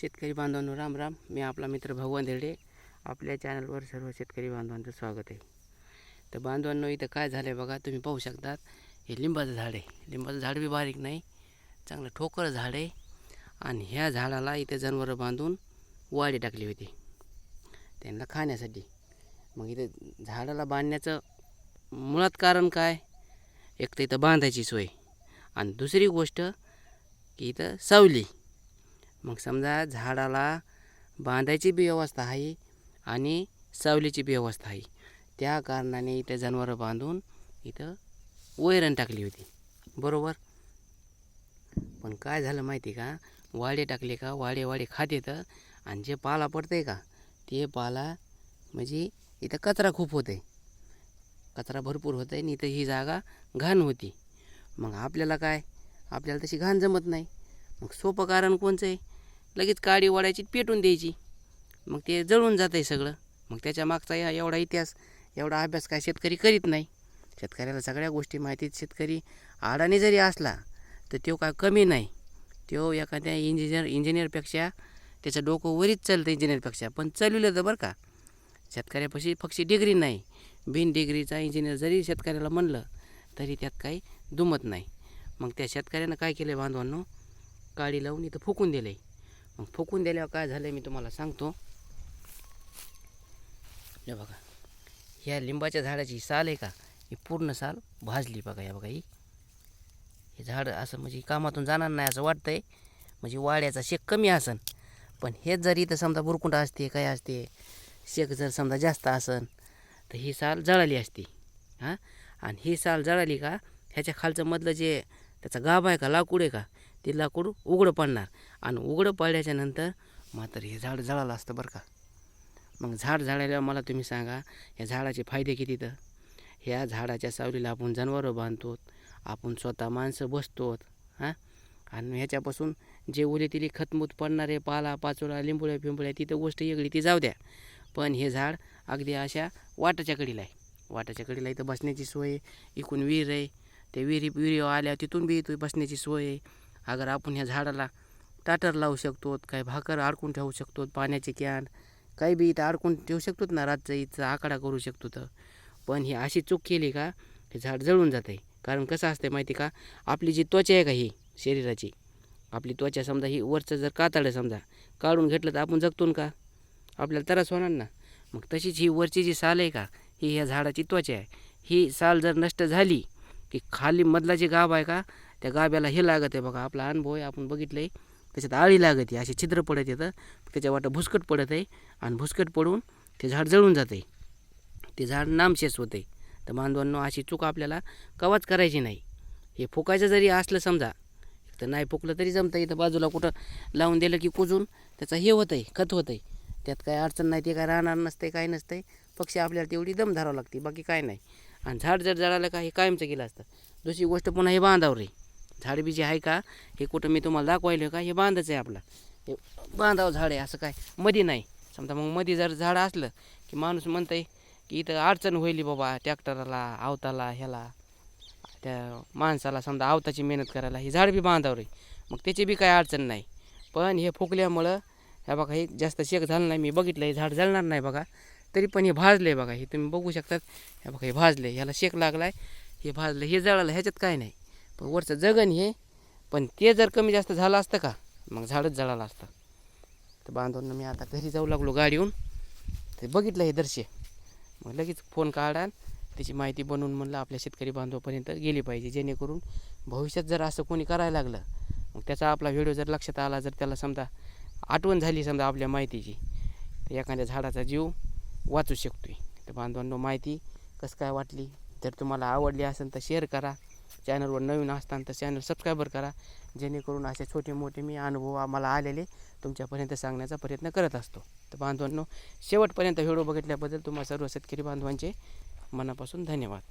शेतकरी बांधवांनो राम राम. मी आपला मित्र भगवान धेरडे आपल्या चॅनलवर सर्व शेतकरी बांधवांचं स्वागत आहे. तर बांधवांनो इथं काय झालं आहे बघा तुम्ही पाहू शकतात. हे लिंबाचं झाड आहे. लिंबाचं झाड बी बारीक नाही चांगलं ठोकर झाड आहे. आणि ह्या झाडाला इथं जनावरं बांधून वाडी टाकली होती. त्यांना खाण्यासाठी. मग इथं झाडाला बांधण्याचं मुळात कारण काय? एक तर इथं बांधायची सोय. आणि दुसरी गोष्ट की इथं सावली. मग समजा झाडाला बांधायची बी व्यवस्था आहे आणि सावलीची बी व्यवस्था आहे. त्या कारणाने इथं जनावरं बांधून इथं वैरण टाकली होती. बरोबर? पण काय झालं माहिती का? वाडे टाकले का? वाडे वाडे खात येतं आणि जे पाला पडतंय का? ते पाला म्हणजे इथं कचरा खूप होते कचरा भरपूर होत आहे आणि इथं ही जागा घाण होती. मग आपल्याला काय? आपल्याला तशी घाण जमत नाही. मग सोपं कारण कोणचं आहे? लगेच काडी वाढायची पेटून द्यायची. मग ते जळून जातं आहे सगळं. मग त्याच्या मागचा या एवढा इतिहास एवढा अभ्यास काय शेतकरी करीत नाही. शेतकऱ्याला सगळ्या गोष्टी माहितीत. शेतकरी आडाने जरी असला तर तो काय कमी नाही. तो एखाद्या इंजिनियर इंजिनियरपेक्षा त्याचं डोकं वरीच चालतं इंजिनियरपेक्षा. पण चालवलं तर बरं का. शेतकऱ्यापाशी फक्त डिग्री नाही. बिन डिग्रीचा इंजिनियर जरी शेतकऱ्याला म्हणलं तरी त्यात काही दुमत नाही. मग त्या शेतकऱ्यानं काय केलं आहे बांधवांनो? काडी लावून इथं फुकून दिलं आहे मग फुकून दिल्यावर काय झालं मी तुम्हाला सांगतो. हे बघा ह्या लिंबाच्या झाडाची साल आहे का? ही पूर्ण साल भाजली बघा या बघा ही. हे झाड असं म्हणजे कामातून जाणार नाही असं वाटतंय. म्हणजे वाड्याचा शेक कमी असन. पण हेच जर इथं समजा बुरकुंडा असते काय असते शेक जर समजा जास्त असन तर ही साल जळाली असती. हां? आणि ही साल जळाली का? ह्याच्या खालचं मधलं जे त्याचा गाभ आहे का लाकूड आहे का? ते लाकूड उघडं पडणार. आणि उघडं पडल्याच्या नंतर मात्र हे झाड जळालं असतं बरं का. मग झाड झाडायला मला तुम्ही सांगा या झाडाचे फायदे किती तर? ह्या झाडाच्या सावलीला आपण जनावरं बांधतो आपण स्वतः माणसं बसतो हां? आणि ह्याच्यापासून जे उले तिली खतमूत पडणारे पाला पाचोळा लिंबुळ्या पिंबुळ्या तिथं गोष्ट वेगळी ती जाऊ द्या. पण हे झाड अगदी अशा वाटाच्या कडीला आहे. वाटाच्या कडीला इथं बसण्याची सोय आहे इकून विहीर आहे. ते विहिरी विहिरी आल्या तिथून बी इथं बसण्याची सोय आहे. अगर आपण ह्या झाडाला टाटर लावू शकतो काही भाकर अडकून ठेवू शकतो पाण्याचे कॅन काही बी इथं अडकून ठेवू शकतो ना रातचं इथं आकडा करू शकतो तर पण ही अशी चूक केली का हे झाड जळून जातं आहे कारण कसं असतं माहिती का आपली जी त्वचा आहे का ही शरीराची आपली त्वचा समजा ही वरचं जर कातडं समजा काढून घेतलं तर आपण जगतो का? आपल्याला त्रास होणार ना. मग तशीच ही वरची जी साल आहे का ही ह्या झाडाची त्वचा आहे. ही साल जर नष्ट झाली की खाली मधला जी गाभ आहे का त्या गाब्याला हे लागत आहे बघा आपला अनुभव आहे आपण बघितलं आहे त्याच्यात आळी लागत आहे असे छिद्र पडत येतं. त्याच्या वाटं भुसकट पडत आहे आणि भुसकट पडून ते झाड जळून जाते ते झाड नामशेष होते तर बांधवांनो अशी चूक आपल्याला कवाच करायची नाही. हे फुकायचं जरी असलं समजा तर नाही फुकलं तरी जमतं इथं बाजूला कुठं लावून दिलं की कुजून त्याचं हे होतं आहे खत होतं आहे त्यात काय अडचण नाही ते काय राहणार नसते काय नसतंय. पक्षी आपल्याला तेवढी दम धरावं लागते बाकी काय नाही. आणि झाड जर जळालं का हे कायमचं गेलं असतं. दुसरी गोष्ट पुन्हा हे बांधावर रे. झाड बी जे आहे का हे कुठं मी तुम्हाला दाखवायलं का हे बांधायचं आहे आपलं. हे बांधावं झाड आहे असं काय मध्ये नाही. समजा मग मध्ये जर झाड असलं की माणूस म्हणतं आहे की इथं अडचण होईल बाबा ट्रॅक्टरला आवताला ह्याला त्या माणसाला समजा आवताची मेहनत करायला हे झाड बी बांधावर आहे मग त्याची बी काय अडचण नाही. पण हे फुकल्यामुळं ह्या बघा हे जास्त शेक झालं नाही मी बघितलं हे झाड जळणार नाही बघा. तरी पण हे भाजलं आहे बघा हे तुम्ही बघू शकतात. हे बघा हे भाजलं आहे ह्याला शेक लागला आहे हे भाजलं हे जळालं ह्याच्यात काय नाही. पण वरचं जगन हे पण ते जर कमी जास्त झालं असतं का मग झाडच जळालं असतं. तर बांधवांना मी आता घरी जाऊ लागलो गाडीहून. ते बघितलं हे दर्शे मग लगेच फोन काढा त्याची माहिती बनवून म्हणलं आपल्या शेतकरी बांधवापर्यंत गेली पाहिजे जेणेकरून भविष्यात जर असं कोणी करायला लागलं मग त्याचा आपला व्हिडिओ जर लक्षात आला जर त्याला समजा आठवण झाली समजा आपल्या माहितीची तर एखाद्या झाडाचा जीव वाचू शकतो आहे तर बांधवांनो माहिती कसं काय वाटली? जर तुम्हाला आवडली असेल तर शेअर करा. चॅनलवर नवीन असताना तर चॅनल सबस्क्रायबर करा. जेणेकरून असे छोटे मोठे मी अनुभव आम्हाला आलेले तुमच्यापर्यंत सांगण्याचा प्रयत्न करत असतो. तर बांधवांनो शेवटपर्यंत व्हिडिओ बघितल्याबद्दल तुम्हाला सर्व शेतकरी बांधवांचे मनापासून धन्यवाद.